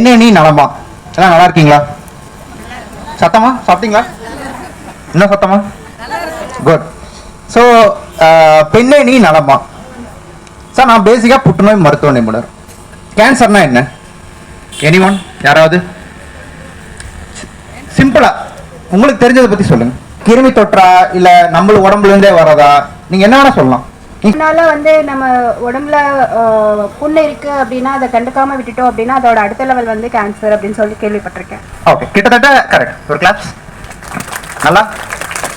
என்ன நீ நலமா? எல்லாம் நல்லா இருக்கீங்களா? சத்தமா? சாப்பிட்டீங்களா? என்ன சத்தமா? குட் ஸோ பெண்ணே நீ நலமா? சார் நான் பேசிக்காக புற்றுநோய் மருத்துவ நிபுணர். கேன்சர்னா என்ன? எனி ஒன் யாராவது சிம்பிளா உங்களுக்கு தெரிஞ்சதை பத்தி சொல்லுங்க. கிருமி தொற்றா இல்லை நம்மளுக்கு உடம்புல இருந்தே வரதா நீங்க என்ன வேணா சொல்லலாம். அதனால வந்து நம்ம உடம்புல புண்ணு இருக்கு அப்படின்னா அதை கண்டுக்காம விட்டுட்டோம் அப்படின்னா அதோட அடுத்த லெவல் வந்து கேன்சர் அப்படின்னு சொல்லி கேள்விப்பட்டிருக்கேன். ஓகே கிட்டத்தட்ட கரெக்ட் ஒரு கிளாப்ஸ் நல்லா?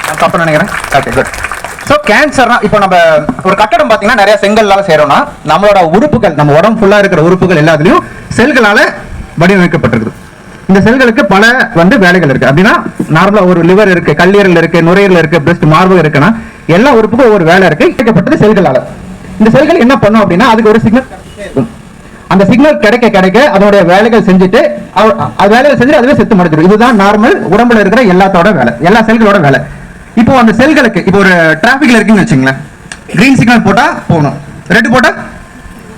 நான் தப்பு நினைக்கிறேன். ஓகே குட் ஸோ கேன்சர்னா இப்போ நம்ம ஒரு கட்டடம் பார்த்தீங்கன்னா நிறைய செங்கல்லால செய்கிறோம்னா நம்மளோட உறுப்புகள் நம்ம உடம்பு ஃபுல்லாக இருக்கிற உறுப்புகள் எல்லாத்துலேயும் செல்களால் வடிவமைக்கப்பட்டிருக்குது. இந்த செல்களுக்கு பல வந்து வேலைகள் இருக்கு. அப்படின்னா நார்மலாக ஒரு லிவர் இருக்கு கல்லீரல் இருக்கு நுரையீரல் இருக்கு பிரஸ்ட் மார்பகம் இருக்குன்னா எல்லா உறுப்புக்கும் ஒவ்வொரு வேலை இருக்கு. இயக்கப்பட்டது செல்களால. இந்த செல்கள் என்ன பண்ணும் அப்படின்னா அதுக்கு ஒரு சிக்னல் இருக்கும். அந்த சிக்னல் கிடைக்க கிடைக்க அதோட வேலைகள் செஞ்சுட்டு அது வேலைகள் செஞ்சு அதுவே செத்து முடிஞ்சிடும். இதுதான் நார்மல் உடம்புல இருக்கிற எல்லாத்தோட வேலை எல்லா செல்களோட வேலை. இப்போ அந்த செல்களுக்கு இப்போ ஒரு டிராபிக்ல இருக்குன்னு வச்சுங்களேன் கிரீன் சிக்னல் போட்டா போகணும். ரெட் போட்டா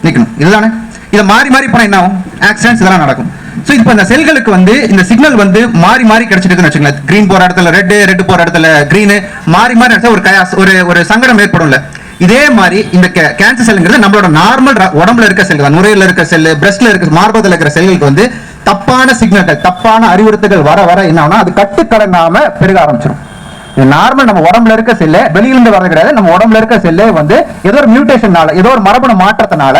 நிக்கணும். இதுதானே? இதை மாறி மாறி போனா என்ன ஆகும்? ஆக்சிடென்ட்ஸ் இதெல்லாம் நடக்கும். ஸோ இப்போ இந்த செல்களுக்கு வந்து இந்த சிக்னல் வந்து மாறி மாறி கிடைச்சிட்டு வச்சுங்களேன் கிரீன் போற இடத்துல ரெட் ரெட் போற இடத்துல கிரீன் மாறி மாறி கிடைச்சா ஒரு கயாஸ் ஒரு ஒரு சங்கடம் ஏற்படும்ல. இதே மாதிரி இந்த கேன்சர் செல்ங்கிறது நம்மளோட நார்மல் உடம்புல இருக்க செல் தான். நுரையில இருக்க செல் பிரஸ்ட்ல இருக்க மார்பத்தில் இருக்கிற செல்களுக்கு வந்து தப்பான சிக்னல்கள் தப்பான அறிவுறுத்தல்கள் வர வர என்ன அது கட்டுக்கடங்காம பெருக ஆரம்பிச்சிடும் நார்மல் நம்ம உடம்புல இருக்க செல்லு வெளியிலிருந்து வர கிடையாது. நம்ம உடம்புல இருக்க செல்லு வந்து ஏதோ ஒரு மியூட்டேஷனால ஏதோ ஒரு மரபணு மாற்றத்தினால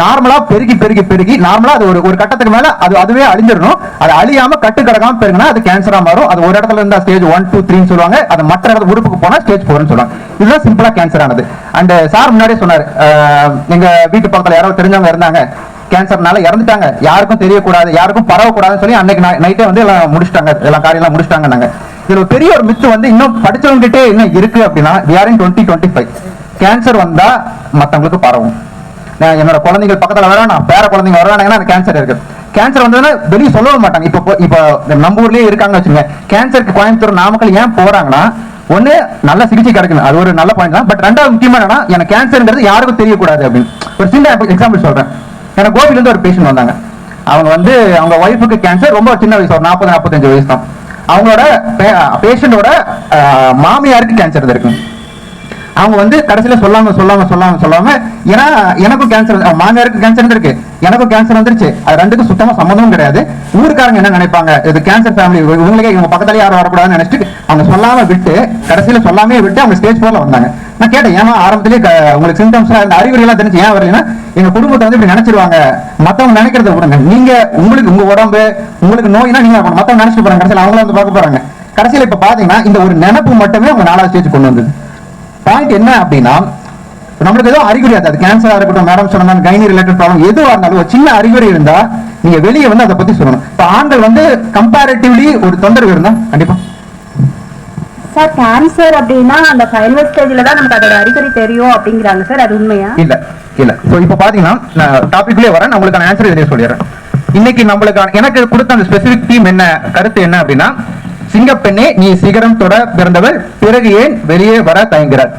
நார்மலா பெருகி பெருகி பெருகி நார்மலா அது ஒரு ஒரு கட்டத்துக்கு மேல அது அதுவே அழிஞ்சிடணும். அது அழியாம கட்டு கிடக்காம பெருகுனா அது கேன்சரா மாறும். அது ஒரு இடத்துல இருந்தா ஸ்டேஜ் ஒன் டூ த்ரீன்னு சொல்லுவாங்க. அது மற்ற இடத்துல உறுப்புக்கு போனா ஸ்டேஜ் ஃபோர்னு சொல்லுவாங்க. இதுதான் சிம்பிளா கேன்சர் ஆனது. அண்ட் சார் uh, முன்னாடியே சொன்னாரு uh, எங்க வீட்டு பக்கத்துல யாரோ தெரிஞ்சவங்க இருந்தாங்க. கேன்சர்னால இறந்துட்டாங்க. யாருக்கும் தெரியக்கூடாது யாருக்கும் பரவக்கூடாதுன்னு சொல்லி அன்னைக்கு நைட்டே வந்து எல்லாம் முடிச்சிட்டாங்க. எல்லாம் காரியெல்லாம் முடிச்சிட்டாங்க நாங்க. இதுல ஒரு பெரிய ஒரு மித்து வந்து இன்னும் படிச்சவங்ககிட்டே இன்னும் இருக்கு அப்படின்னா VR twenty twenty five cancer வந்தா மத்தவங்களுக்கு பரவும். என்னோட குழந்தைகள் பக்கத்தில் வரானா பேர குழந்தைங்க வரானாங்கன்னா எனக்கு கேன்சர் இருக்கு. கேன்சர் வந்ததுன்னா வெளியே சொல்லவும் மாட்டாங்க. இப்போ இப்போ- நம்ம ஊர்லயே இருக்காங்கன்னு வச்சுங்க கேன்சருக்கு கோயம்புத்தூர் நாமக்கல் ஏன் போறாங்கன்னா ஒண்ணு நல்ல சிகிச்சை கிடைக்கணும். அது ஒரு நல்ல பாயிண்ட் தான். பட் ரெண்டாவது முக்கியமான என்னன்னா எனக்கு கேன்சருங்கிறது யாருக்கும் தெரியக்கூடாது அப்படின்னு. ஒரு சின்ன எக்ஸாம்பிள் சொல்றேன். எனக்கு கோபில இருந்து ஒரு பேஷண்ட் வந்தாங்க. அவங்க வந்து அவங்க ஒய்ஃபுக்கு கேன்சர் ரொம்ப சின்ன வயசு ஒரு நாற்பது நாற்பத்தஞ்சு வயசு தான். அவங்களோட பேஷண்டோட மாமியாருக்கு கேன்சர் இருக்கு அவங்க வந்து கடைசியில் சொல்லாம சொல்லாம சொல்லாம சொல்லாம ஏன்னா எனக்கும் கேன்சர் மாமியாருக்கு கேன்சர் இருந்திருக்கு. எனக்கும் கேன்சர் வந்துருச்சு. அது ரெண்டுக்கும் சுத்தமாக சம்மந்தமும் கிடையாது. ஊருக்காரங்க என்ன நினைப்பாங்க? இது கேன்சர் ஃபேமிலி இவங்களுக்கே இவங்க பக்கத்துலேயே யாரும் வரக்கூடாதுன்னு நினைச்சிட்டு அவங்க சொல்லாம விட்டு கடைசியில் சொல்லாமே விட்டு அவங்க ஸ்டேஜ் போல வந்தாங்க. நான் கேட்டேன் ஏமா ஆரம்பத்திலே உங்களுக்கு சிம்டம்ஸ் இந்த அறிகுறிகள்லாம் தெரிஞ்சு ஏன் வரலன்னா எங்க குடும்பத்தை வந்து இப்படி நினைச்சிருவாங்க. மத்தவங்க நினைக்கிறத விடுங்க. நீங்க உங்களுக்கு உங்க உடம்பு உங்களுக்கு நோய்னா நீங்க இருக்கணும். மத்தவங்க நினைச்சிட்டு போறாங்க. கடைசியில் அவங்களும் வந்து பார்க்க போறாங்க. கடைசியில் இப்ப பாத்தீங்கன்னா இந்த ஒரு நினைப்பு மட்டுமே அவங்க நாலாவது ஸ்டேஜ் கொண்டு வந்தது. பாயிண்ட் என்ன அப்படின்னா நம்மளுக்கு ஏதோ அறிகுறி அது கேன்சரா இருக்கட்டும் மேடம் சொன்ன கைனி ரிலேட்டட் ப்ராப்ளம் எதுவா இருந்தாலும் ஒரு சின்ன அறிகுறி இருந்தா நீங்க வெளியே வந்து அதை பத்தி சொல்லணும். இப்ப ஆண்கள் வந்து கம்பேரிட்டிவ்லி ஒரு தொந்தரவு இருந்தா கண்டிப்பா. சார் கேன்சர் அப்படின்னா அந்த ஃபைனல் ஸ்டேஜ்ல தான் நமக்கு அதோட அறிகுறி தெரியும் அப்படிங்கிறாங்க சார் அது உண்மையா? இல்ல இல்ல. சோ இப்போ பாத்தீங்கன்னா நான் டாபிக்லயே வரேன். நான் உங்களுக்கான ஆன்சர் இதிலே சொல்லிடுறேன். இன்னைக்கு நம்மளுக்கான எனக்கு கொடுத்த அந்த ஸ்பெசிபிக் டீம் என்ன கருத்து என்ன அப்படின்னா சிங்கப்பெண்ணே நீ சிகரம் தொட பிறந்தவள் பிறகு ஏன் வெளியே வர தயங்குகிறார்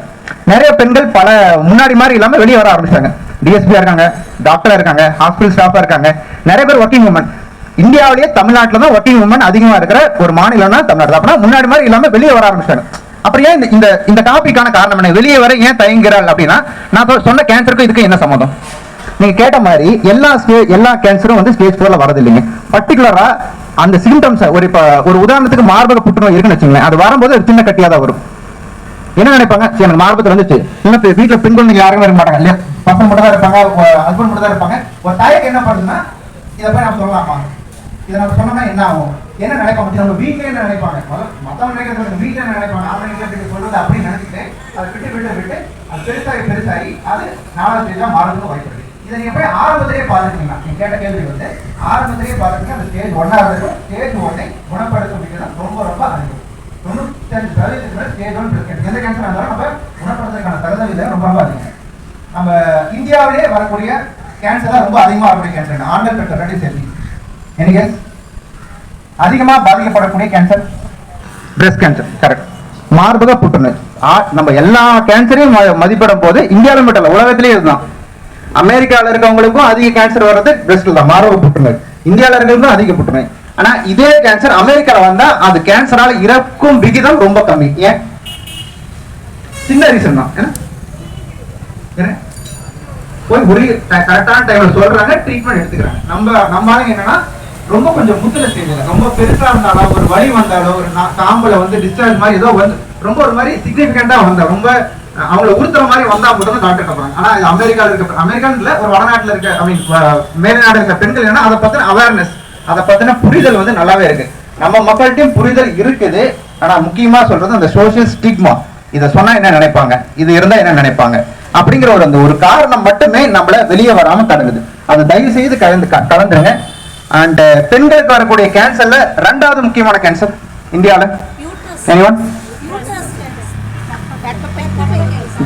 நிறைய பெண்கள் பல முன்னாடி மாதிரி இல்லாம வெளியே வர ஆரம்பிச்சாங்க டிஎஸ்பியா இருக்காங்க டாக்டரா இருக்காங்க ஹாஸ்பிட்டல் ஸ்டாஃபா இருக்காங்க. நிறைய பேர் ஒர்க்கிங் உமன் இந்தியாவிலேயே தமிழ்நாட்டில் தான் ஒர்க்கிங் உமன் அதிகமா இருக்கிற ஒரு மாநிலம்னா தமிழ்நாடு. தான். அப்படின்னா முன்னாடி மாதிரி இல்லாமல் வெளியே வர ஆரம்பிச்சாங்க அப்புறம் ஏன் இந்த- இந்த டாபிக்கான காரணம் என்ன? வெளியே வர ஏன் தயங்குறாள் அப்படின்னா நான் சொன்ன கேன்சருக்கும் இதுக்கு என்ன சம்மந்தம்? நீங்க கேட்ட மாதிரி எல்லா ஸ்டே எல்லா கேன்சரும் வந்து ஸ்டேஜ் ஃபோர்ல வரது இல்லைங்க பர்டிகுலரா அந்த சிம்டம்ஸ் ஒரு இப்ப ஒரு உதாரணத்துக்கு மார்பக புற்றுநோய் இருக்குன்னு வச்சுங்களேன் அது வரும்போது ஒரு சின்ன கட்டியா தான் வரும். என்ன நினைப்பாங்க? சரி எனக்கு மார்பத்தில் வந்துச்சு. இல்ல இப்ப வீட்டுல பெண் குழந்தைங்க யாருமே இருக்க மாட்டாங்க இல்லையா? பசங்க மட்டும் தான் இருப்பாங்க ஹஸ்பண்ட் மட்டும் தான் இருப்பாங்க. ஒரு தாய்க்கு என்ன பண்ணுதுன்னா இதை போய் நம்ம சொல்லலாமா? இதை நம்ம சொன்னோம்னா என்ன ஆகும்? என்ன நினைப்பாங்க? சரி, நம்ம வீட்ல என்ன நினைப்பாங்க? முதல்ல மத்தவங்க நினைக்கிறது வீட்ல என்ன நினைப்பாங்க? ஆம்பளைங்க இப்படி சொல்றது அப்படின்னு நினைச்சிட்டு அதை விட்டு விட்டு விட்டு அது பெருசாகி பெருசாகி அது நாலாவது ஸ்டேஜா மாறதுக்கு வாய்ப்பு இதை நீங்கள் போய் ஆரம்பத்திலேயே பார்த்துட்டீங்கன்னா நீங்க கேட்ட கேள்வி வந்து ஆரம்பத்திலே பார்த்துருக்கீங்க அந்த ஸ்டேஜ் ஒன்னாக இருக்கும் ஸ்டேஜ் ஒன்னை குணப்படுத்த முடியாது ரொம்ப ரொம்ப அதிகம் தொண்ணூத்தஞ்சு சதவீதத்துக்கு மேல ஸ்டேஜ் ஒன் பிரச்சனை எந்த கேன்சர் இருந்தாலும் நம்ம குணப்படுத்துறதுக்கான தகுதி ரொம்ப ரொம்ப அதிகம். நம்ம இந்தியாவிலே வரக்கூடிய கேன்சர் தான் ரொம்ப அதிகமாக வரக்கூடிய கேன்சர் ஆண்டல் பெற்ற ரெண்டு சேர்த்து. எனக்கு அதிகமாக பாதிக்கப்படக்கூடிய கேன்சர் பிரஸ்ட் கேன்சர் கரெக்ட் மார்பக புற்றுநோய். நம்ம எல்லா கேன்சரையும் ம- மதிப்பிடும் போது இந்தியாவில் மட்டும் இல்லை உலகத்திலேயே இருந்தான் அமெரிக்காவில் இருக்கவங்களுக்கும் அதிக கேன்சர் வர்றது பிரஸ்டில் தான் மார்பக புற்றுநோய். இந்தியாவில் இருக்கிறவங்களுக்கும் அதிக புற்றுநோய். ஆனா இதே கேன்சர் அமெரிக்காவில் வந்தா அது கேன்சரால இறக்கும் விகிதம் ரொம்ப கம்மி. ஏன்? சின்ன ரீசன் தான். போய் ஒரு கரெக்டான டைம்ல சொல்றாங்க ட்ரீட்மெண்ட் எடுத்துக்கிறாங்க. நம்ம நம்ம என்னன்னா ரொம்ப கொஞ்சம் முத்துல ஸ்டேஜ்ல ரொம்ப பெருசா இருந்தாலும் ஒரு வழி வந்தாலும் ஒரு நா- காம்புல வந்து டிஸ்சார்ஜ் மாதிரி ஏதோ வந்து ரொம்ப ஒரு மாதிரி சிக்னிபிகண்டா வந்தா ரொம்ப அவங்கள உறுத்துற மாதிரி வந்தா மட்டும் தான் டாக்டர் கட்டுறாங்க ஆனா அமெரிக்காவில் இருக்க அமெரிக்கால ஒரு வடநாட்டுல இருக்க ஐ மீன் மேல்நாடு இருக்க பெண்கள் என்ன அதை பத்தின அவேர்னஸ் அதை பத்தின புரிதல் வந்து நல்லாவே இருக்கு. நம்ம மக்கள்கிட்டயும் புரிதல் இருக்குது. ஆனா முக்கியமா சொல்றது அந்த சோசியல் ஸ்டிக்மா இதை சொன்னா என்ன நினைப்பாங்க? இது இருந்தா என்ன நினைப்பாங்க? அப்படிங்கிற ஒரு அந்த ஒரு காரணம் மட்டுமே நம்மள வெளியே வராம தடுங்குது அதை தயவு செய்து கலந்து கலந்துருங்க. அண்ட் பெண்களுக்கு வரக்கூடிய கேன்சர்ல ரெண்டாவது முக்கியமான கேன்சர் இந்தியால.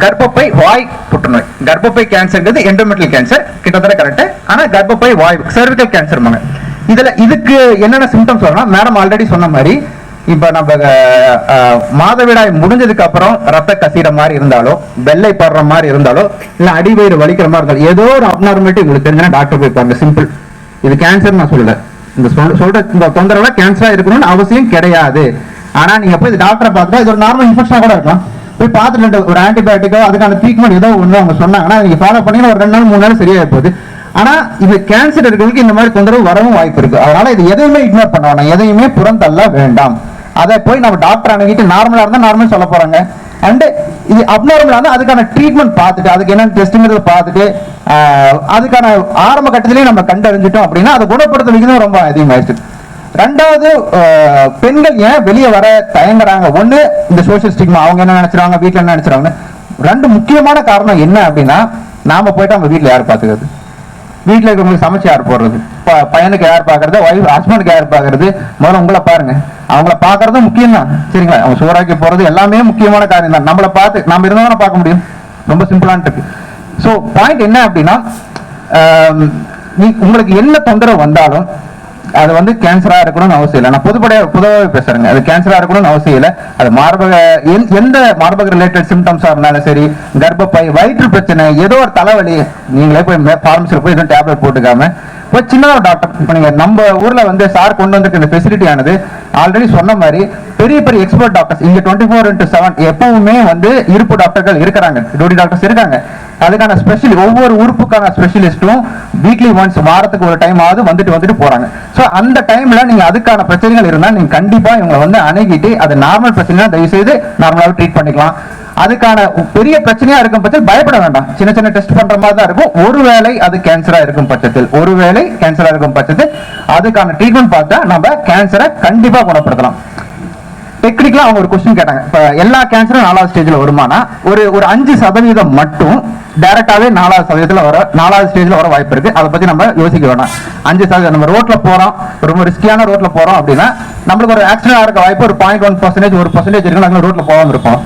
கர்ப்பப்பை வாய் புற்றுநோய். கர்ப்பப்பை கேன்சர்ங்கிறது எண்டோமெட்ரியல் கேன்சர் கிட்டத்தட்ட கரெக்ட் ஆனா கர்ப்பப்பை வாய் cervical கேன்சர் இதுல இதுக்கு என்னென்ன சிம்டம்ஸ் வரணும் மேடம் ஆல்ரெடி சொன்ன மாதிரி இப்ப நம்ம மாதவிடாய் முடிஞ்சதுக்கு அப்புறம் ரத்த கசிற மாதிரி இருந்தாலோ வெள்ளை படுற மாதிரி இருந்தாலோ இல்ல அடிவயிறு வலிக்கிற மாதிரி இருந்தாலும் ஏதோ ஒரு அப்நார்மாலிட்டி உங்களுக்கு தெரிஞ்சா டாக்டர் போய் பாருங்க சிம்பிள் இது கேன்சர் நான் சொல்லல. இந்த சொல் சொல்ற இந்த தொந்தரவுல கேன்சரா இருக்கணும்னு அவசியம் கிடையாது. ஆனா நீங்க போய் டாக்டரை பார்த்தா இது ஒரு நார்மல் இன்ஃபெக்ஷனா கூட இருக்கலாம். போய் பார்த்துட்டு ரெண்டு- ஒரு ஆன்டிபயோட்டிக்கோ அதுக்கான ட்ரீட்மெண்ட் ஏதோ ஒன்று அவங்க சொன்னாங்கன்னா நீங்க ஃபாலோ பண்ணீங்கன்னா ஒரு ரெண்டு நாள் மூணு நாள் சரியாக போகுது. ஆனா இது கேன்சர் இருக்கிறவங்களுக்கு இந்த மாதிரி தொந்தரவு வரவும் வாய்ப்பு இருக்கு. அதனால இது எதையுமே இக்னோர் பண்ண வேணாம். எதையுமே புறந்தள்ள வேண்டாம். அதை போய் நம்ம டாக்டர் அணுகிட்டு நார்மலா இருந்தா நார்மல் சொல்ல போறாங்க. அண்டு இது அப்நார்மலா இருந்தால் அதுக்கான ட்ரீட்மெண்ட் பார்த்துட்டு அதுக்கு என்னென்ன டெஸ்ட்ங்கிறத பார்த்துட்டு அதுக்கான ஆரம்ப கட்டத்திலேயே நம்ம கண்டறிஞ்சிட்டோம் அப்படின்னா அதை குணப்படுத்த விகிதம் ரொம்ப அதிகமாயிடுச்சு. ரெண்டாவது பெண்கள் ஏன் வெளியே வர தயங்குறாங்க? ஒண்ணு இந்த சோஷியல் ஸ்டிக்மா அவங்க என்ன நினைச்சிருவாங்க வீட்டில் என்ன நினைச்சிருவாங்க ரெண்டு முக்கியமான காரணம் என்ன அப்படின்னா நாம போயிட்டு அவங்க வீட்டில் யார் பாத்துக்கிறது? வீட்டில் இருக்கிறவங்களுக்கு சமைச்சு யார் போடுறது? ப- பையனுக்கு யார் பாக்குறது? ஒய்ஃப் ஹஸ்பண்டுக்கு யார் பாக்குறது? முதல்ல உங்களை பாருங்க. அவங்கள பாக்குறது முக்கியம் தான் சரிங்களா? அவங்க சோறாக்கி போறது எல்லாமே முக்கியமான காரியம் தான். நம்மளை பார்த்து நம்ம இருந்தால் தானே பார்க்க முடியும். ரொம்ப சிம்பிளான இருக்கு. ஸோ பாயிண்ட் என்ன அப்படின்னா நீ உங்களுக்கு என்ன தொந்தரவு வந்தாலும் அது வந்து கேன்சரா இருக்கணும்னு அவசியம் இல்லை. நான் பொதுப்படையாக பொதுவாகவே பேசுறேங்க. அது கேன்சரா இருக்கணும்னு அவசியம் இல்லை. அது மார்பக எந்த- எந்த மார்பக ரிலேட்டட் சிம்டம்ஸா இருந்தாலும் சரி கர்ப்பப்பை வயிற்று பிரச்சனை ஏதோ ஒரு தலைவலி நீங்களே போய் ஃபார்மசியில் போய் எதுவும் டேப்லெட் போட்டுக்காம இப்போ சின்ன டாக்டர் இப்போ நீங்கள் நம்ம ஊரில் வந்து சார் கொண்டு வந்திருக்க இந்த ஃபெசிலிட்டி ஆனது ஆல்ரெடி சொன்ன மாதிரி பெரிய பெரிய எக்ஸ்பர்ட் டாக்டர்ஸ் இங்கே டுவெண்ட்டி ஃபோர் இன்ட்டு செவன் எப்பவுமே வந்து இருப்பு டாக்டர்கள் இருக்கிறாங்க. டூடி டாக்டர்ஸ் இருக்காங்க. அதுக்கான ஸ்பெஷல் ஒவ்வொரு உறுப்புக்கான ஸ்பெஷலிஸ்ட்டும் வீக்லி ஒன்ஸ் வாரத்துக்கு ஒரு டைம் ஆகுது வந்துட்டு வந்துட்டு போறாங்க. ஸோ அந்த டைம்ல நீங்க அதுக்கான பிரச்சனைகள் இருந்தா நீங்க கண்டிப்பா இவங்களை வந்து அணுகிட்டு அது நார்மல் பிரச்சனை தயவு செய்து நார்மலாக ட்ரீட் பண்ணிக்கலாம். அதுக்கான பெரிய பிரச்சனையா இருக்கும் பட்சத்தில் பயப்பட வேண்டாம். சின்ன சின்ன டெஸ்ட் பண்ற மாதிரி தான் இருக்கும். ஒருவேளை அது கேன்சரா இருக்கும் பட்சத்தில் ஒருவேளை கேன்சரா இருக்கும் பட்சத்தில் அதுக்கான ட்ரீட்மெண்ட் பார்த்தா நம்ம கேன்சரை கண்டிப்பா குணப்படுத்தலாம். டெக்னிக்கலா அவங்க ஒரு கொஸ்டின் கேட்டாங்க. இப்ப எல்லா கேன்சரும் நாலாவது ஸ்டேஜ்ல வருமானா? ஒரு ஒரு அஞ்சு சதவீதம் மட்டும் டைரக்டாவே நாலாவது சதவீதத்துல வர நாலாவது ஸ்டேஜ்ல வர வாய்ப்பு இருக்கு. அதை பத்தி நம்ம யோசிக்க வேணாம். அஞ்சு சதவீதம் நம்ம ரோட்ல போறோம். ரொம்ப ரிஸ்கியான ரோட்ல போறோம் அப்படின்னா நம்மளுக்கு ஒரு ஆக்சிடென்ட் ஆகிற வாய்ப்பு ஒரு பாயிண்ட் ஒன் பர்சன்டேஜ் ஒரு பர்சன்டேஜ் இருக்கு நாங்க ரோட்ல போகாம இருப்போம்.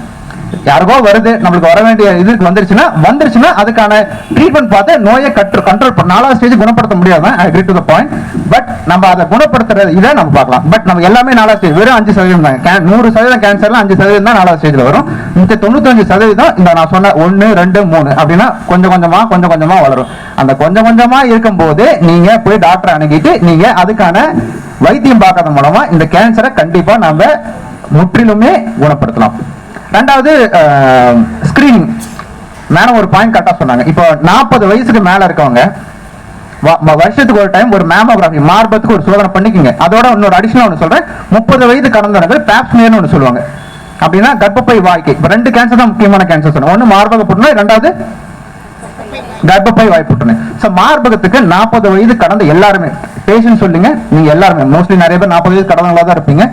யாருக்கோ வருது நம்மளுக்கு வர வேண்டிய இதுக்கு வந்துருச்சுன்னா வந்துருச்சுன்னா அதுக்கான ட்ரீட்மெண்ட் பார்த்து நோயை கற்று கண்ட்ரோல் பண்ண நாலாவது ஸ்டேஜ் குணப்படுத்த முடியாது agree to the point but நம்ம அதை குணப்படுத்துறது இதை நம்ம பார்க்கலாம். பட் நம்ம எல்லாமே நாலாவது ஸ்டேஜ் வெறும் அஞ்சு சதவீதம் தான். நூறு சதவீதம் கேன்சர்ல அஞ்சு சதவீதம் தான் நாலாவது ஸ்டேஜ்ல வரும். மிச்ச தொண்ணூத்தஞ்சு சதவீதம் இந்த நான் சொன்ன ஒன்னு ரெண்டு மூணு அப்படின்னா கொஞ்சம் கொஞ்சமா கொஞ்சம் கொஞ்சமா வளரும். அந்த கொஞ்சம் கொஞ்சமா இருக்கும்போது நீங்க போய் டாக்டரை அணுகிட்டு நீங்க அதுக்கான வைத்தியம் பார்க்கறது மூலமா இந்த கேன்சரை கண்டிப்பா நம்ம முற்றிலுமே குணப்படுத்தலாம். ரெண்டாவது ஸ்கிரீனிங் மேடம் ஒரு பாயிண்ட் கரெக்டாக சொன்னாங்க. இப்போ நாற்பது வயசுக்கு மேலே இருக்கவங்க வ- வருஷத்துக்கு ஒரு டைம் ஒரு மேமோகிராஃபி மார்பத்துக்கு ஒரு சோதனை பண்ணிக்கோங்க. அதோட இன்னொரு அடிஷனல் ஒன்று சொல்கிறேன் முப்பது வயது கடந்தவர்கள் பேப்ஸ்மியர்னு ஒன்று சொல்லுவாங்க. அப்படின்னா கர்ப்பப்பை வாய்க்கு. இப்போ ரெண்டு கேன்சர் தான் முக்கியமான கேன்சர் சொன்னோம் ஒன்று மார்பக புற்றுநோய் ரெண்டாவது கர்ப்பப்பை வாய் புற்றுநோய். ஸோ மார்பகத்துக்கு நாற்பது வயது கடந்த எல்லாருமே பேஷண்ட் சொல்லுங்க. நீங்கள் எல்லாருமே மோஸ்ட்லி நிறைய பேர் நாற்பது வயது கடந்தவங்களாக தான் இருப்பீங்க.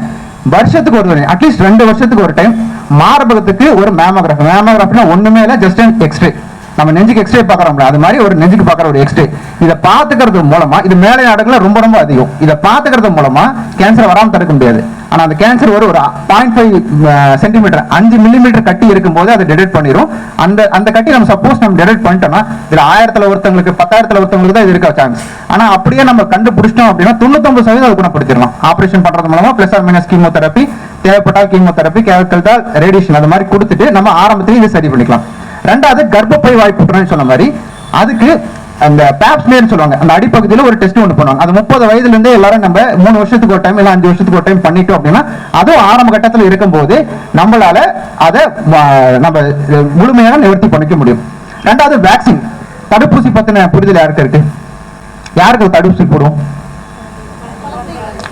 வருஷத்துக்கு ஒரு தடவை அட்லீஸ்ட் ரெண்டு வருஷத்துக்கு ஒரு டைம் மார்பகத்துக்கு ஒரு மேமோகிராஃபி மேமோகிராஃபினா ஒண்ணுமே இல்லை ஜஸ்ட் அண்ட் எக்ஸ்ரே நம்ம நெஞ்சுக்கு எக்ஸ்ரே பார்க்குறோம்ல அது மாதிரி ஒரு நெஞ்சுக்கு பார்க்குற ஒரு எக்ஸ்ரே இதை பார்த்துக்கிறது மூலமா இது மேலே நாடுகளில் ரொம்ப ரொம்ப அதிகம். இதை பார்த்துக்கிறது மூலமா கேன்சர் வராமல் தடுக்க முடியாது. ஆனா அந்த கேன்சர் ஒரு ஒரு பாயிண்ட் ஃபைவ் சென்டிமீட்டர் அஞ்சு மில்லிமீட்டர் கட்டி இருக்கும்போது அதை டெடெக்ட் பண்ணிடும் அந்த அந்த கட்டி நம்ம சப்போஸ் நம்ம டெடெக்ட் பண்ணிட்டோம்னா இதில் ஆயிரத்தில் ஒருத்தவங்களுக்கு பத்தாயிரத்துல ஒருத்தவங்களுக்கு தான் இது இருக்க சான்ஸ் ஆனா அப்படியே நம்ம கண்டுபிடிச்சிட்டோம் அப்படின்னா தொண்ணூத்தொம்பது சதவீதம் அதை குணப்படுத்திடலாம் ஆபரேஷன் பண்ணுறது மூலமா பிளஸ் ஆர் மைனஸ் கீமோதெரப்பி தேவைப்பட்டால் கீமோதெரப்பி கேவக்கல்டால் ரேடியேஷன் அது மாதிரி கொடுத்துட்டு நம்ம ஆரம்பத்திலேயே இதை சரி பண்ணிக்கலாம். ரெண்டாவது கர்ப்பப்பை வாய் புற்றுநோய் சொன்ன மாதிரி அதுக்கு அந்த பேப்ஸ்மேர்னு சொல்லுவாங்க. அந்த அடிப்பகுதியில் ஒரு டெஸ்ட் ஒன்று பண்ணுவாங்க. அது முப்பது வயதுல இருந்தே எல்லாரும் நம்ம மூணு வருஷத்துக்கு ஒரு டைம் இல்லை அஞ்சு வருஷத்துக்கு ஒரு டைம் பண்ணிட்டோம் அப்படின்னா அதுவும் ஆரம்ப கட்டத்தில் இருக்கும்போது நம்மளால அதை நம்ம முழுமையாக நிவர்த்தி பண்ணிக்க முடியும். ரெண்டாவது வேக்சின் தடுப்பூசி பத்தின புரிதல் யாருக்கு இருக்கு? யாருக்கு தடுப்பூசி போடுவோம்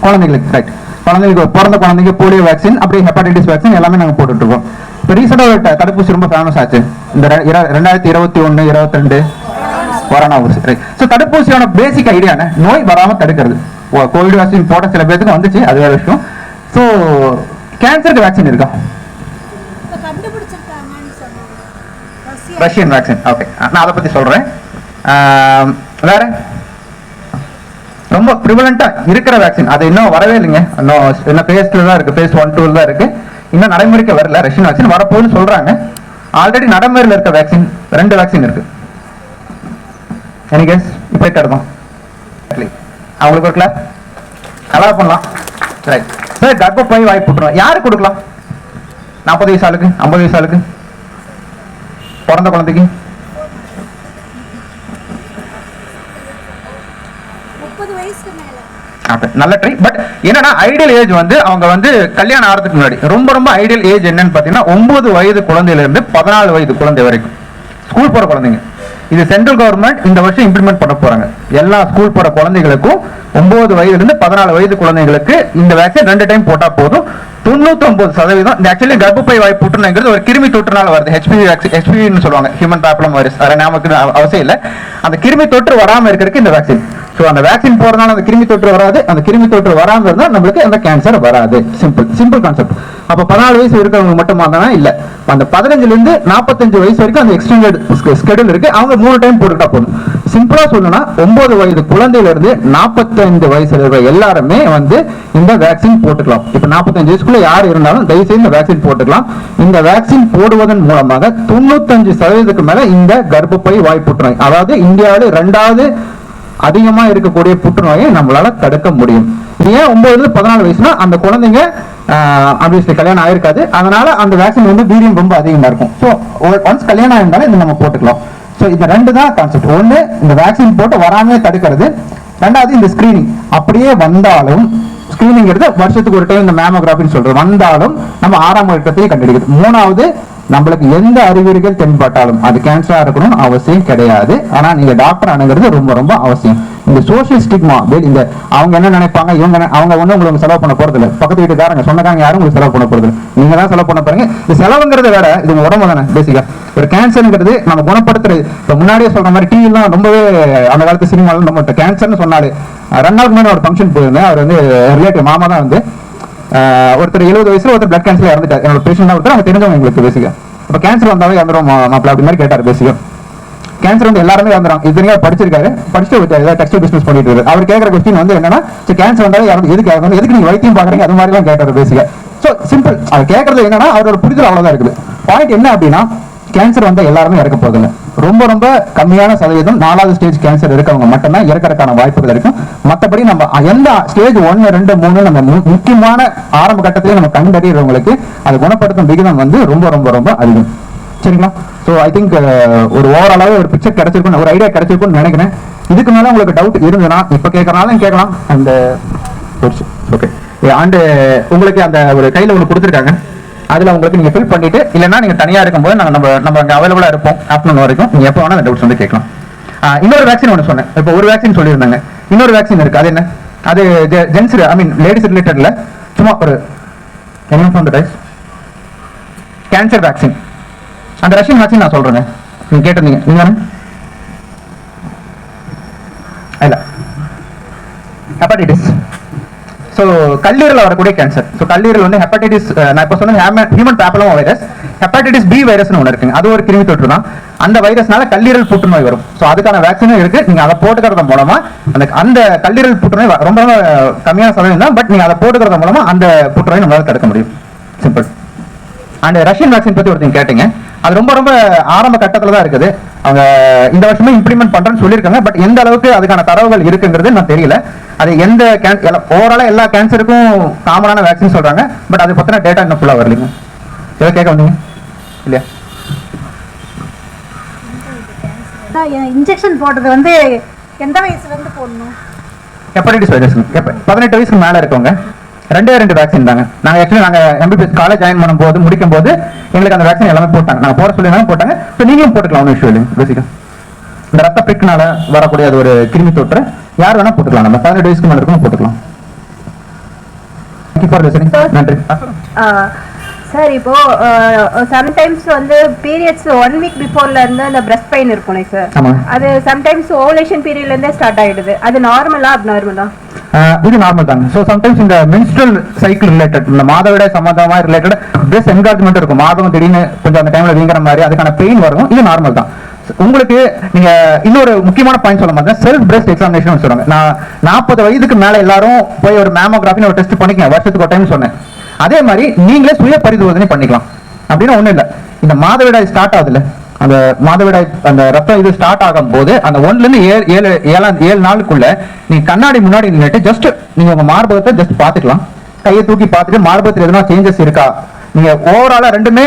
குழந்தைங்களுக்கு ரைட் குழந்தைங்களுக்கு பிறந்த குழந்தைங்க போலியோ வேக்சின் அப்படியே ஹெப்பாடைட்டிஸ் வேக்சின் எல்லாமே நாங்கள் போட்டுட்டு இருக்கோம். இப்போ ரீசெண்டாக ஒரு தடுப்பூசி ரொம்ப ஃபேமஸ் ஆச்சு. இந்த ரெண்டாயிரத்தி இருபத்தி ஒன்று இருபத்தி ரெண்டு கொரோனா ஊசி ரைட் ஸோ தடுப்பூசியோட பேசிக் ஐடியா என்ன? நோய் வராமல் தடுக்கிறது. கோவிட் வேக்சின் போட்ட சில பேருக்கு வந்துச்சு அது வேற விஷயம். ஸோ கேன்சருக்கு வேக்சின் இருக்கா? ரஷ்யன். வேக்சின் ஓகே நான் அதை பற்றி சொல்கிறேன் வேற? ரொம்ப ப்ரிவலண்டா இருக்கிற வேக்சின் அது இன்னும் வரவே இல்லைங்க. இன்னும் இன்னும் பேஸ்ல தான் இருக்கு. பேஸ் ஒன் டூல தான் இருக்கு. இன்னும் நடைமுறைக்கு வரல. ரஷ்யன் வேக்சின் வரப்போகுதுன்னு சொல்றாங்க. ஆல்ரெடி நடைமுறையில் இருக்க வேக்சின் ரெண்டு வேக்சின் இருக்கு. எனக்கு இப்போ இருக்கும் அவங்களுக்கு இருக்கல நல்லா பண்ணலாம். ரைட் சார் கர்ப்பப்பை வாய்ப்பு விட்டுருவோம் யாருக்கு கொடுக்கலாம்? நாற்பது வயசு ஆளுக்கு ஐம்பது வயசு ஆளுக்கு? பிறந்த குழந்தைக்கு? முப்பது வயசுக்கு மேலே. நல்ல ட்ரை பட் என்னன்னா ஐடியல் ஏஜ் வந்து அவங்க வந்து கல்யாணம் ஆகிறதுக்கு முன்னாடி ரொம்ப ரொம்ப ஐடியல் ஏஜ் என்னன்னு பார்த்தீங்கன்னா ஒன்பது வயது குழந்தையிலிருந்து பதினாலு வயது குழந்தை வரைக்கும். ஸ்கூல் போகிற குழந்தைங்க. இது சென்ட்ரல் கவர்மெண்ட் இந்த வருஷம் இம்ப்ளிமெண்ட் பண்ண போறாங்க. எல்லா ஸ்கூல் போற குழந்தைகளுக்கும் ஒன்பது வயதுலேருந்து பதினாலு வயது குழந்தைங்களுக்கு இந்த வேக்சின் ரெண்டு டைம் போட்டால் போதும். தொண்ணூத்தி ஒன்பது சதவீதம் இந்த ஆக்சுவலி கர்ப்பப்பை வாய் புற்றுநோய்ங்கிறது ஒரு கிருமி தொற்றுனால வருது. ஹெச்பிவி ஹெச்பிவின்னு சொல்லுவாங்க. ஹியூமன் பேப்ளம் வைரஸ் அதை நமக்கு அவசியம் இல்லை. அந்த கிருமி தொற்று வராமல் இருக்கிறதுக்கு இந்த வேக்சின் ஸோ அந்த வேக்சின் போறதுனால அந்த கிருமி தொற்று வராது. அந்த கிருமி தொற்று வராமல் இருந்தால் நம்மளுக்கு அந்த கேன்சர் வராது. சிம்பிள் சிம்பிள் கான்செப்ட் அப்போ பதினாலு வயசு இருக்கிறவங்க மட்டும் வந்தானா இல்லை. அந்த பதினஞ்சுலேருந்து நாற்பத்தஞ்சு வயசு வரைக்கும் அந்த எக்ஸ்டெண்டட் ஸ்கெடியூல் இருக்கு. அவங்க மூணு டைம் போட்டுட்டா போதும். சிம்பிளாக சொல்லணும்னா ஒன்பது வயது குழந்தையிலிருந்து நாற்பத்தைந்து வயசுல இருக்கிற எல்லாருமே வந்து இந்த வேக்சின் போட்டுக்கலாம். இப்போ நாற்பத்தஞ்சு வயசுக்குள்ள யார் இருந்தாலும் தயவு செய்து இந்த வேக்சின் போட்டுக்கலாம். இந்த வேக்சின் போடுவதன் மூலமாக தொண்ணூத்தஞ்சு சதவீதத்துக்கு மேல இந்த கர்ப்பப்பை வாய் புற்றுநோய் அதாவது இந்தியாவில் ரெண்டாவது அதிகமா இருக்கக்கூடிய புற்றுநோயை நம்மளால தடுக்க முடியும். ஏன் ஒன்பதுல இருந்து பதினாலு வயசுனா அந்த குழந்தைங்க ஆப்வியஸ்லி கல்யாணம் ஆயிருக்காது. அதனால அந்த வேக்சின் வந்து வீரியம் ரொம்ப அதிகமா இருக்கும். ஸோ ஒன்ஸ் கல்யாணம் ஆயிருந்தாலும் இதை நம்ம போட்டுக்கலாம். ஸோ இந்த ரெண்டு தான் கான்செப்ட் ஒன்று இந்த வேக்சின் போட்டு வராமே தடுக்கிறது. ரெண்டாவது இந்த ஸ்கிரீனிங் அப்படியே வந்தாலும் ஸ்கிரீனிங்கிறது வருஷத்துக்கு ஒரு டைம் இந்த மேமோகிராஃபின்னு சொல்றது. வந்தாலும் நம்ம ஆறாம் கட்டத்தையும் கண்டுபிடிக்கிறது. மூணாவது நம்மளுக்கு எந்த அறிகுறிகள் தென்பட்டாலும் அது கேன்சரா இருக்கணும் அவசியம் கிடையாது. ஆனா நீங்க டாக்டர் அணுகிறது ரொம்ப ரொம்ப அவசியம். இந்த சோஷியல் ஸ்டிக்மா இந்த அவங்க என்ன நினைப்பாங்க இவங்க அவங்க ஒண்ணு உங்களுக்கு செலவு பண்ண போறது இல்லை. பக்கத்து வீட்டுக்காரங்க சொந்தக்காரங்க யாரும் உங்களுக்கு செலவு பண்ண போறது இல்லை. நீங்க தான் செலவு பண்ண போறீங்க. இது செலவுங்கிறது வேற இது உங்க உடம்பு தானே பேசிக்கா ஒரு கேன்சருங்கிறது நம்ம குணப்படுத்துறது இப்ப முன்னாடியே சொல்ற மாதிரி டிவி எல்லாம் ரொம்பவே அந்த காலத்து சினிமாலாம் நம்ம கேன்சர்னு சொன்னாலே ரெண்டு நாள் முன்னாடி ஒரு ஃபங்க்ஷன் போயிருந்தேன். அவர் வந்து ரிலேட்டிவ் மாமா தான் வந்து ஒருத்தர் எழுபது வயசுல ஒருத்தர் பிளட் கேன்சர் இறந்துட்டார். என்னோட பேஷண்ட் ஒருத்தர் அவங்க தெரிஞ்சவங்க எங்களுக்கு பேசிக்க அப்ப கேன்சர் வந்தாவே இறந்துரும் மாப்பிள்ள அப்படி மாதிரி கேட்டார் பேசிக்க கேன்சர் வந்து எல்லாருமே இறந்துரும் இதுனா படிச்சிருக்காரு. படிச்சுட்டு ஒரு ஏதாவது டெக்ஸ்டைல் பிசினஸ் பண்ணிட்டு இருக்காரு. அவர் கேட்கற கொஸ்டின் வந்து என்னன்னா கேன்சர் வந்தாலே இறந்து எதுக்கு இறந்து எதுக்கு நீங்க வைத்தியம் பாக்குறீங்க அது மாதிரி தான் கேட்டார் பேசிக்க சோ சிம்பிள் அவர் கேட்கறது என்னன்னா அவரோட புரிதல் அவ்வளவுதான் இருக்குது. பாயிண்ட் என்ன அப்படின்னா கேன்சர் வந்தா எல்லாருமே இறக்க போகுதுங்க ரொம்ப ரொம்ப கம்மியான சதவீதம் நாலாவது ஸ்டேஜ் கேன்சர் இருக்கவங்க மட்டும்தான் இறக்கறதுக்கான வாய்ப்புகள் இருக்கும் மற்றபடி நம்ம எந்த ஸ்டேஜ் ஒன்று ரெண்டு மூணு நம்ம முக்கியமான ஆரம்ப கட்டத்திலே நம்ம கண்டறிகிறவங்களுக்கு அது குணப்படுத்தும் விகிதம் வந்து ரொம்ப ரொம்ப ரொம்ப அதிகம். சரிங்களா? ஸோ ஐ திங்க் ஒரு ஓவராலாவே ஒரு பிக்சர் கிடைச்சிருக்கும் ஒரு ஐடியா கிடைச்சிருக்கும்னு நினைக்கிறேன். இதுக்கு மேலே உங்களுக்கு டவுட் இருந்ததுன்னா இப்போ கேட்கறனாலும் கேட்கலாம். அந்த ஓகே அண்டு உங்களுக்கு அந்த ஒரு கையில் ஒன்று கொடுத்துருக்காங்க. அதுல உங்களுக்கு நீங்கள் ஃபில் பண்ணிட்டு இல்லைனா நீங்க தனியாக இருக்கும்போது நாங்கள் நம்ம நம்ம அங்கே அவைலபிளாக இருப்போம் ஆஃப்டர்நூன் வரைக்கும். நீங்கள் எப்போ வேணால் அந்த டவுட்ஸ் வந்து கேட்கலாம். ஆஹ் இன்னொரு வேக்சின் ஒன்று சொன்னேன். இப்போ ஒரு வேக்சின் சொல்லியிருந்தாங்க. இன்னொரு வேக்சின் இருக்கு. அது என்ன? அது ஜென்ஸ் ஐ மீன் லேடிஸ் ரிலேட்டடில் சும்மா ஒரு டைஸ் கேன்சர் வேக்சின் அந்த ரஷ்யன் வேக்சின் நான் சொல்றேங்க நீங்க கேட்டிருந்தீங்க. நீங்கள் தானே? இல்ல. ஹெப்படைட்டிஸ் ஸோ கல்லீரல் வரக்கூடிய கேன்சர் ஸோ கல்லீரல் வந்து ஹெப்படைட்டிஸ் நான் இப்போ சொன்ன human papilloma virus hepatitis B வைரஸ்னு ஒன்று இருக்குங்க. அது ஒரு கிருமி தொற்று தான். அந்த வைரஸ்னால கல்லீரல் புற்றுநோய் வரும். ஸோ அதுக்கான வேக்சினும் இருக்கு. நீங்க அதை போட்டுக்கிறது மூலமா அந்த அந்த கல்லீரல் புற்றுநோய் ரொம்ப ரொம்ப கம்மியான சதவீதம் தான். பட் நீங்க அதை போட்டுக்கிறது மூலமா அந்த புற்றுநோய் நம்மளால தடுக்க முடியும். சிம்பிள் அண்ட் ரஷ்யன் வேக்சின் பத்தி ஒருத்தங்க கேட்டீங்க. அது ரொம்ப ரொம்ப ஆரம்ப கட்டத்தில் தான் இருக்குது. அவங்க இந்த வருஷமே இம்ப்ளிமெண்ட் பண்றேன்னு சொல்லியிருக்காங்க. பட் எந்த அளவுக்கு அதுக்கான தரவுகள் இருக்குங்கிறது நான் தெரியல. அது எந்த ஓவராலா எல்லா கேன்சருக்கும் காமனான வேக்சின் சொல்றாங்க. பட் அது பத்தின டேட்டா இன்னும் ஃபுல்லா வரலைங்க. ஏதோ கேட்க வந்தீங்க? இல்லையா? இன்ஜெக்ஷன் போடுறது வந்து எந்த வயசுலேருந்து போடணும்? ஹெப்படைட்டிஸ் வைரஸ் பதினெட்டு வயசுக்கு மேல இருக்கவங்க ரெண்டே ரெண்டு வேக்சின் தாங்க. நாங்க ஆக்சுவலி நாங்க எம்பிபிஎஸ் காலேஜ் ஜாயின் பண்ணும்போது முடிக்கும் போது எங்களுக்கு அந்த வேக்சின் எல்லாமே போட்டாங்க. நாங்க போட சொல்லி போட்டாங்க. ஸோ நீங்களும் போட்டுக்கலாம் ஒன்றும் இஷ்யூ இல்லைங்க பேசிக்கா இந்த ரத்த பிக்குனால வரக்கூடிய அது ஒரு கிருமி தொற்று யார் வேணா போட்டுக்கலாம். நம்ம பதினெட்டு வயசுக்கு மேல இருக்கவங்க போட்டுக்கலாம். நன்றி. சார் இப்போ சம்டைம்ஸ் வந்து பீரியட்ஸ் ஒன் வீக் பிஃபோர்ல இருந்து அந்த பிரஸ்ட் பெயின் இருக்கும்ல சார். அது சம்டைம்ஸ் ஓவலேஷன் பீரியட்ல இருந்தே ஸ்டார்ட் ஆயிடுது. அது நார்மலா அப்நார்மலா ஆஹ் இது நார்மல் தாங்க. ஸோ சம்டைம்ஸ் இந்த மென்ஸ்ட்ரல் சைக்கிள் ரிலேட்டட் இந்த மாதவிடாய் சம்பந்தமா ரிலேட்டட் பிரெஸ் என்கார்ஜ்மெண்ட் இருக்கும். மாதம் திடீர்னு கொஞ்சம் அந்த டைம்ல வீங்குற மாதிரி அதுக்கான பெயின் வரும். இது நார்மல் தான். உங்களுக்கு நீங்க இன்னொரு முக்கியமான பாயிண்ட் சொல்ல மாதிரி செல்ஃப் பிரெஸ்ட் எக்ஸாமினேஷன் சொல்றாங்க. நான் நாற்பது வயதுக்கு மேல எல்லாரும் போய் ஒரு மேமோகிராஃபின்னு ஒரு டெஸ்ட் பண்ணிக்கங்க. வருஷத்துக்கு ஒரு டைம் சொன்னேன். அதே மாதிரி நீங்களே சுய பரிசோதனை பண்ணிக்கலாம். அப்படின்னு ஒண்ணும் இல்லை. இந்த மாதவிடாய் ஸ்டார்ட் ஆகுதுல்ல. அந்த மாதவிடாய் அந்த ரத்தம் இது ஸ்டார்ட் ஆகும் போது அந்த ஒன்ல இருந்து ஏழு ஏழு ஏழாம் ஏழு நாளுக்குள்ள நீங்க கண்ணாடி முன்னாடி நின்றுட்டு ஜஸ்ட் நீங்க உங்க மார்பகத்தை ஜஸ்ட் பாத்துக்கலாம் கையை தூக்கி பார்த்துட்டு மார்பகத்தில் எதுனா சேஞ்சஸ் இருக்கா? நீங்க ஓவராலா ரெண்டுமே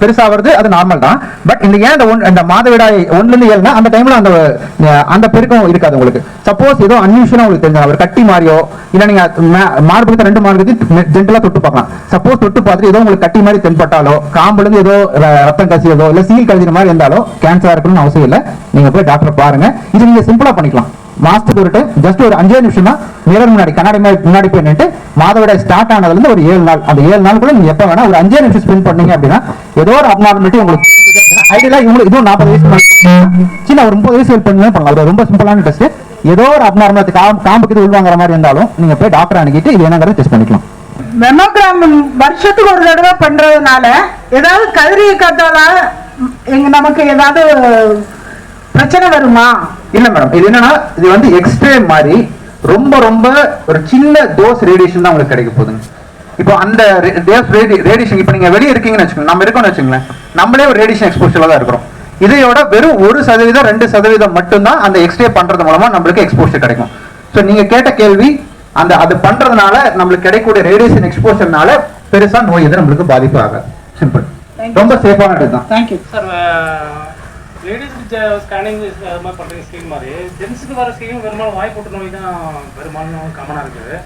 பெருசாக வருது அது நார்மல் தான். பட் இந்த ஏன் அந்த ஒன் இந்த மாதவிடாய் ஒன்றுலேருந்து ஏழுனா அந்த டைமில் அந்த அந்த பெருக்கம் இருக்காது உங்களுக்கு. சப்போஸ் ஏதோ அன்யூஷனாக உங்களுக்கு தெரிஞ்சா ஒரு கட்டி மாறியோ இல்லை நீங்கள் மா- மார்பகத்தை ரெண்டு மார்பகத்தையும் ஜென்டலாக தொட்டு பார்க்கலாம். சப்போஸ் தொட்டு பார்த்துட்டு ஏதோ உங்களுக்கு கட்டி மாதிரி தென்பட்டாலோ காம்புலேருந்து ஏதோ ரத்தம் கசியதோ இல்லை சீல் கழிக்கிற மாதிரி இருந்தாலோ கேன்சராக இருக்கணும்னு அவசியம் இல்லை. நீங்கள் போய் டாக்டரை பாருங்க. இது நீங்கள் சிம்பிளாக பண்ணிக்கலாம். மாசத்துக்கு ஒரு டைம் ஜஸ்ட் ஒரு அஞ்சே நிமிஷம் தான் மிரர் முன்னாடி கண்ணாடி மாதிரி முன்னாடி போய் நின்று ஸ்டார்ட் ஆனதுலேருந்து ஒரு ஏழு நாள் அந்த ஏழு நாள் கூட நீங்கள் எப்போ வேணா ஒரு அஞ்சே நிமிஷம் ஸ்பெண்ட் பண்ணீங்க அப்படின்னா ஏதோ ஒரு அப்நார்மலிட்டி உங்களுக்கு ஐடியலா இவங்களுக்கு இதுவும் நாற்பது வயசு சின்ன ஒரு முப்பது வயசு பண்ணி பண்ணலாம் ஒரு ரொம்ப சிம்பிளான டெஸ்ட் ஏதோ ஒரு அப்நார்மலிட்டி காம்புக்கு இது உள்வாங்குற மாதிரி இருந்தாலும் நீங்கள் போய் டாக்டர் அணுகிட்டு இது என்னங்கிறத டெஸ்ட் பண்ணிக்கலாம். மெமோகிராம் வருஷத்துக்கு ஒரு தடவை பண்றதுனால ஏதாவது கதிரிய கத்தால எங்க நமக்கு ஏதாவது பிரச்சனை வருமா? இல்ல மேடம் இது என்னன்னா இது வந்து எக்ஸ்ரே மாதிரி ரொம்ப ரொம்ப ஒரு சின்ன டோஸ் ரேடியேஷன் தான் உங்களுக்கு கிடைக்க போகுதுங்க. இப்போ அந்த டோஸ் ரேடியேஷன் இப்போ நீங்க வெளியே இருக்கீங்கன்னு வச்சுக்கோங்க நம்ம இருக்கோம்னு வச்சுங்களேன் நம்மளே ஒரு ரேடியேஷன் எக்ஸ்போஷர்ல தான் இருக்கிறோம். இதையோட வெறும் ஒரு சதவீதம் ரெண்டு சதவீதம் மட்டும்தான் அந்த எக்ஸ்ரே பண்றது மூலமா நம்மளுக்கு எக்ஸ்போஷர் கிடைக்கும். ஸோ நீங்க கேட்ட கேள்வி அந்த அது பண்றதுனால நம்மளுக்கு கிடைக்கக்கூடிய ரேடியேஷன் எக்ஸ்போஷர்னால பெருசா நோய் எதுவும் நம்மளுக்கு பாதிப்பு ஆகாது. சிம்பிள் ரொம்ப சேஃபான தான் தேங்க்யூ சார் லேடிஸ் ஸ்கேனிங் அது மாதிரி பண்ணுறீங்க ஸ்கீம் மாதிரி ஜென்ஸுக்கு வர ஸ்கீம் பெரும்பாலும் வாய் போட்டு நோய் தான் பெரும்பாலும் காமனாக இருக்குது.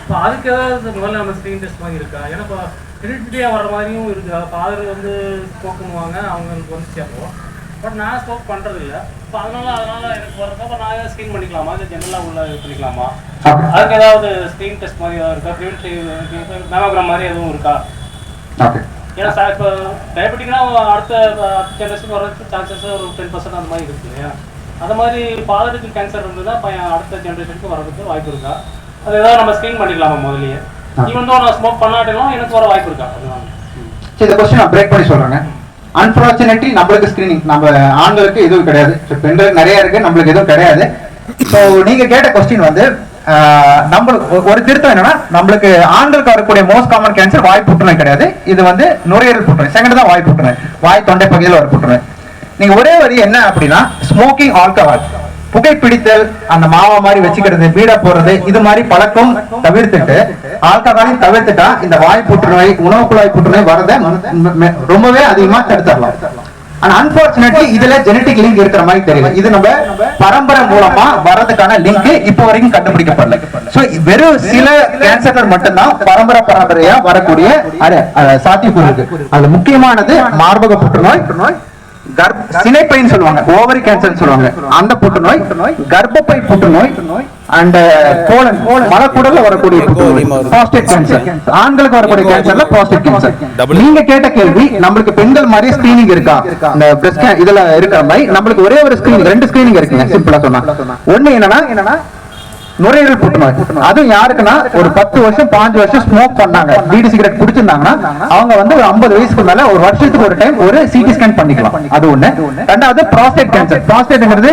இப்போ அதுக்கு ஏதாவது முதல்ல நம்ம ஸ்க்ரீன் டெஸ்ட் மாதிரி இருக்கா? ஏன்னா இப்போ ஹெரிடிட்டியாக வர மாதிரியும் இருக்குது ஃபாதர் வந்து ஸ்மோக் பண்ணுவாங்க அவங்களுக்கு வந்து சேர்ப்போம். பட் நான் ஸ்மோக் பண்ணுறது இல்லை இப்போ அதனால அதனால எனக்கு வரப்போ நான் ஸ்க்ரீன் பண்ணிக்கலாமா? இல்லை ஜென்ரலாக உள்ள இது பண்ணிக்கலாமா? அதுக்கு ஏதாவது ஸ்க்ரீன் டெஸ்ட் மாதிரி ஏதாவது இருக்கா? மேமோகிராம் மாதிரி எதுவும் இருக்கா? ஓகே ஏன்னா சார் இப்போ டயபெட்டிக்னா அடுத்த ஜெனரேஷன் வரதுக்கு சான்சஸ் ஒரு டென் பர்சன்ட் அந்த மாதிரி இருக்கு இல்லையா? அந்த மாதிரி ஃபாதருக்கு கேன்சர் இருந்ததுன்னா பையன் அடுத்த ஜெனரேஷனுக்கு வரதுக்கு வாய்ப்பு இருக்கா? அது ஏதாவது நம்ம ஸ்க்ரீன் பண்ணிக்கலாமா முதல்லயே? ஈவன் தான் நான் ஸ்மோக் பண்ணாட்டிலும் எனக்கு வர வாய்ப்பு இருக்கா? அதுதான். சரி இந்த கொஸ்டின் நான் பிரேக் பண்ணி சொல்றேங்க. அன்பார்ச்சுனேட்லி நம்மளுக்கு ஸ்கிரீனிங் நம்ம ஆண்களுக்கு எதுவும் கிடையாது. பெண்களுக்கு நிறைய இருக்கு நம்மளுக்கு எதுவும் கிடையாது. ஸோ நீங்க கேட்ட கொஸ்டின் வந்து நம்ம ஒரு திருத்தம் என்னன்னா நம்மளுக்கு ஆண்களுக்கு வரக்கூடிய மோஸ்ட் காமன் கேன்சர் வாய் புற்றுநோய் கிடையாது. இது வந்து நுரையீரல் புற்றுநோய். செகண்ட் தான் வாய் புற்றுநோய். வாய் தொண்டை பகுதியில் வர புற்றுநோய். நீங்க ஒரே வரி என்ன அப்படின்னா ஸ்மோக்கிங் ஆல்கஹால் புகைப்பிடித்தல் அந்த மாவா மாதிரி வச்சுக்கிறது பீடா போடுறது இது மாதிரி பழக்கம் தவிர்த்துட்டு ஆல்கஹாலையும் தவிர்த்துட்டா இந்த வாய் புற்றுநோய் உணவு குழாய் புற்றுநோய் வரத ரொம்பவே அதிகமா தடுத்துடலாம். ஆனா அன்பார்ச்சுனேட்லி இதுல ஜெனடிக் லிங்க் இருக்கிற மாதிரி தெரியல. இது நம்ம பரம்பரை மூலமா வரதுக்கான லிங்க் இப்போ வரைக்கும் கண்டுபிடிக்கப்படல. சோ வெறும் சில கேன்சர்கள் மட்டும்தான் பரம்பரை பரம்பரையா வரக்கூடிய அது, அது சாத்தியக்கூறு இருக்கு. அதுல முக்கியமானது மார்பக புற்றுநோய். சினைப்பைன்னு சொல்லுவாங்க. ஓவரி கேன்சர் சொல்லுவாங்க. அந்த புற்றுநோய் கர்ப்பப்பை புற்றுநோய் அண்ட் கோலன் மலக்குடல்ல வரக்கூடிய prostate கேன்சர் ஆண்களுக்கு வரக்கூடிய கேன்சர்ல prostate கேன்சர் நீங்க கேட்ட கேள்வி நம்மளுக்கு பெண்கள் மாதிரி ஸ்கிரீனிங் இருக்கா? இந்த பிரஸ்ட் இதுல இருக்கிற மாதிரி நம்மளுக்கு ஒரே ஒரு ஸ்கிரீனிங் ரெண்டு ஸ்கிரீனிங் இருக்குங்க. சிம்பிளா சொன்னா. ஒண்ணு என்னன்னா என்னன்னா நுரையீரல் புற்றுநோய் அதுவும் யாருக்குன்னா ஒரு பத்து வருஷம் பாஞ்சு வருஷம் ஸ்மோக் பண்ணாங்க. பீடி சிகரெட் குடிச்சிருந்தாங்கன்னா அவங்க வந்து ஒரு ஐம்பது வயசுக்கு மேல ஒரு வருஷத்துக்கு ஒரு டைம் ஒரு சிடி ஸ்கேன் பண்ணிக்கலாம். அது ஒண்ணு. ரெண்டாவது ப்ராஸ்டேட் கேன்சர் ப்ராஸ்டேட்ங்கிறது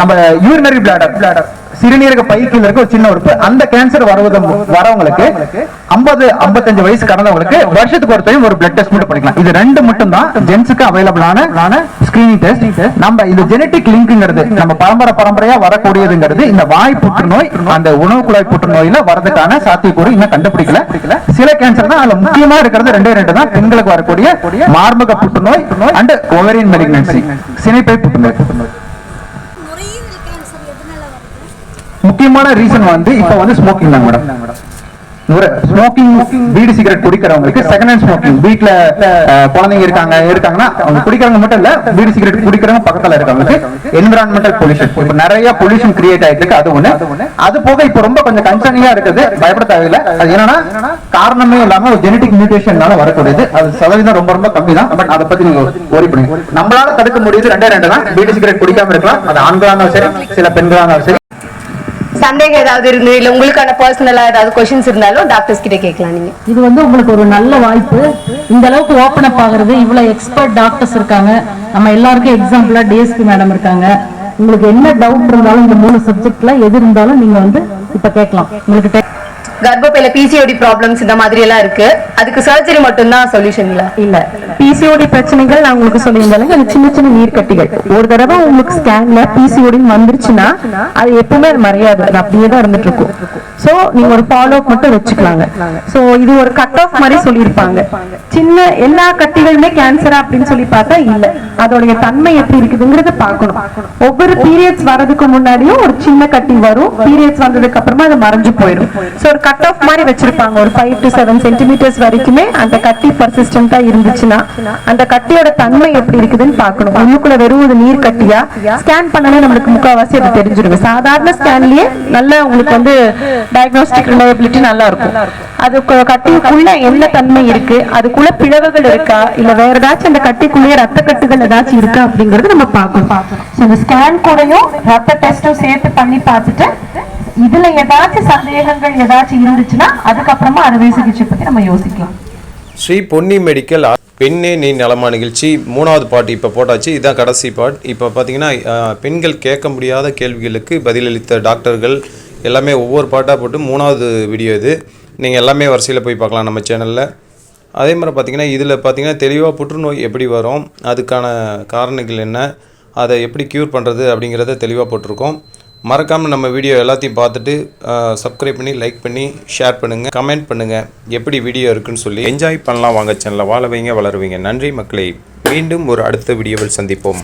நம்ம யூரினரி பிளாடர் சிறுநீரக பைக்குள்ள இருக்க ஒரு சின்ன உறுப்பு. அந்த கேன்சர் வருவது வரவங்களுக்கு ஐம்பது ஐம்பத்தஞ்சு வயசு கடந்தவங்களுக்கு வருஷத்துக்கு ஒருத்தையும் ஒரு பிளட் டெஸ்ட் மட்டும் பண்ணிக்கலாம். இது ரெண்டு மட்டும் தான் ஜென்ஸுக்கு அவைலபிளான ஸ்கிரீனிங் டெஸ்ட் நம்ம இந்த ஜெனட்டிக் லிங்க்ங்கிறது நம்ம பரம்பரை பரம்பரையா வரக்கூடியதுங்கிறது இந்த வாய் புற்றுநோய் அந்த உணவு குழாய் புற்றுநோயில வரதுக்கான சாத்தியக்கூறு இன்னும் கண்டுபிடிக்கல. சில கேன்சர் தான் அதுல முக்கியமா இருக்கிறது ரெண்டே ரெண்டு தான். பெண்களுக்கு வரக்கூடிய மார்பக புற்றுநோய் அண்ட் ஓவரியன் மெலிக்னன்சி சினைப்பை புற்றுநோய் நுரையீரல் கேன்சர் எதனால வருது முக்கியமான ரீசன் வந்து இப்ப வந்து ஸ்மோக்கிங் தான் மேடம் ஸ்மோக்கிங் பீடி சிகரெட் குடிக்கிறவங்களுக்கு செகண்ட் ஹேண்ட் ஸ்மோக்கிங் வீட்டில் குழந்தைங்க இருக்காங்க இருக்காங்கன்னா அவங்க குடிக்கிறவங்க மட்டும் இல்ல பீடி சிகரெட் குடிக்கிறவங்க பக்கத்துல இருக்கவங்களுக்கு என்விரான்மெண்டல் பொல்யூஷன் இப்ப நிறைய பொல்யூஷன் கிரியேட் ஆயிட்டு இருக்கு அது ஒண்ணு. அது போக இப்ப ரொம்ப கொஞ்சம் கன்சர்னிங்கா இருக்குது பயப்பட தேவையில்ல. அது என்னன்னா காரணமே இல்லாம ஒரு ஜெனடிக் மியூட்டேஷன்னால வரக்கூடியது. அது சதவீதம் ரொம்ப ரொம்ப கம்மி தான் பட் அதை பத்தி நீங்க ஓரி பண்ணுங்க. நம்மளால தடுக்க முடியுது ரெண்டே ரெண்டு தான். பீடி சிகரெட் குடிக்காம இருக்கலாம். அது ஆண்களா இருந்தாலும் சரி சில பெண்களா இருந்தாலும் சரி. சந்தேகம் ஏதாவது இருந்து இல்ல உங்களுக்கான பர்சனலா ஏதாவது கொஸ்டின்ஸ் இருந்தாலும் டாக்டர்ஸ் கிட்ட கேட்கலாம் நீங்க. இது வந்து உங்களுக்கு ஒரு நல்ல வாய்ப்பு. இந்த அளவுக்கு ஓபன் அப் ஆகுறது இவ்வளவு எக்ஸ்பர்ட் டாக்டர்ஸ் இருக்காங்க. நம்ம எல்லாருக்கும் எக்ஸாம்பிளா டிஎஸ்பி மேடம் இருக்காங்க. உங்களுக்கு என்ன டவுட் இருந்தாலும் இந்த மூணு சப்ஜெக்ட்ல எது இருந்தாலும் நீங்க வந்து இப்ப கேட்கலாம். உங்களுக்கு கர்ப்பப்பையில பிசிஓடி ப்ராப்ளம்ஸ் இந்த மாதிரி எல்லாம் இருக்கு. அதுக்கு சர்ஜரி மட்டும் சொல்யூஷன் இல்ல. இல்ல. பிசிஓடி பிரச்சனைகள் நான் உங்களுக்கு சொல்லியிருந்தாலும் அது சின்ன சின்ன நீர்க்கட்டிகள். ஒரு தடவை உங்களுக்கு ஸ்கேன்ல பிசிஓடி வந்துருச்சுன்னா அது எப்பவுமே அது மறையாது. அது அப்படியே தான் இருந்துட்டு இருக்கும் சோ நீங்க ஒரு ஃபாலோ அப் மட்டும் வச்சுக்கலாங்க. சோ இது ஒரு கட் ஆஃப் மாதிரி சொல்லியிருப்பாங்க. சின்ன எல்லா கட்டிகளுமே கேன்சரா அப்படின்னு சொல்லி பார்த்தா இல்ல. அதோடைய தன்மை எப்படி இருக்குதுங்கிறத பார்க்கணும். ஒவ்வொரு பீரியட்ஸ் வர்றதுக்கு முன்னாடியும் ஒரு சின்ன கட்டி வரும். பீரியட்ஸ் வந்ததுக்கு அப்புறமா அது மறைஞ்சு போயிடும். சோ ஒரு கட் ஆஃப் மாதிரி வச்சிருப்பாங்க. ஒரு ஃபைவ் டு செவன் சென்டிமீட்டர்ஸ் வரைக்குமே அந்த கட்டி பர்சிஸ்டண்டா இருந்துச்சுன்னா அந்த கட்டியோட தன்மை எப்படி இருக்குதுன்னு பார்க்கணும். உள்ளுக்குள்ள வெறும் ஒரு நீர் கட்டியா? ஸ்கேன் பண்ணாலே நம்மளுக்கு முக்கால்வாசி அது தெரிஞ்சிருக்கும். சாதாரண ஸ்கேன்லயே நல்ல உங்களுக்கு வந்து டயக்னோஸ்டிக் ரிலையபிலிட்டி நல்லா இருக்கும் அது கட்டிக்குள்ள என்ன தன்மை இருக்கு? அதுக்குள்ள பிளவுகள் இருக்கா? இல்ல வேற ஏதாச்சும் அந்த கட்டிக்குள்ளேயே ரத்த கட்டுகள் ஏதாச்சும் இருக்கா அப்படிங்கறது நம்ம பார்க்கணும். இந்த ஸ்கேன் கூடயும் ரத்த டெஸ்டும் சேர்த்து பண்ணி பார்த்துட்டு இதுல ஏதாச்சும் சந்தேகங்கள் ஏதாச்சும் இருந்துச்சுன்னா அதுக்கப்புறமா அறுவை சிகிச்சை பத்தி நம்ம யோசிக்கலாம். ஸ்ரீ பொன்னி மெடிக்கல் பெண்ணே நீ நலமா நிகழ்ச்சி. மூணாவது பாட்டு இப்போ போட்டாச்சு. இதுதான் கடைசி பாட். இப்போ பார்த்தீங்கன்னா பெண்கள் கேட்க முடியாத கேள்விகளுக்கு பதிலளித்த டாக்டர்கள் எல்லாமே ஒவ்வொரு பாட்டாக போட்டு மூணாவது வீடியோ இது. நீங்கள் எல்லாமே வரிசையில் போய் பார்க்கலாம் நம்ம சேனலில். அதே மாதிரி பார்த்தீங்கன்னா இதில் பார்த்தீங்கன்னா தெளிவாக புற்றுநோய் எப்படி வரும் அதுக்கான காரணங்கள் என்ன அதை எப்படி க்யூர் பண்ணுறது அப்படிங்கிறத தெளிவாக போட்டிருக்கோம். மறக்காமல் நம்ம வீடியோ எல்லாத்தையும் பார்த்துட்டு சப்ஸ்கிரைப் பண்ணி லைக் பண்ணி ஷேர் பண்ணுங்கள் கமெண்ட் பண்ணுங்கள் எப்படி வீடியோ இருக்குன்னு சொல்லி என்ஜாய் பண்ணலாம். வாங்க சேனலில் வாழ வைங்க வளருவீங்க நன்றி மக்களை. மீண்டும் ஒரு அடுத்த வீடியோவில் சந்திப்போம்.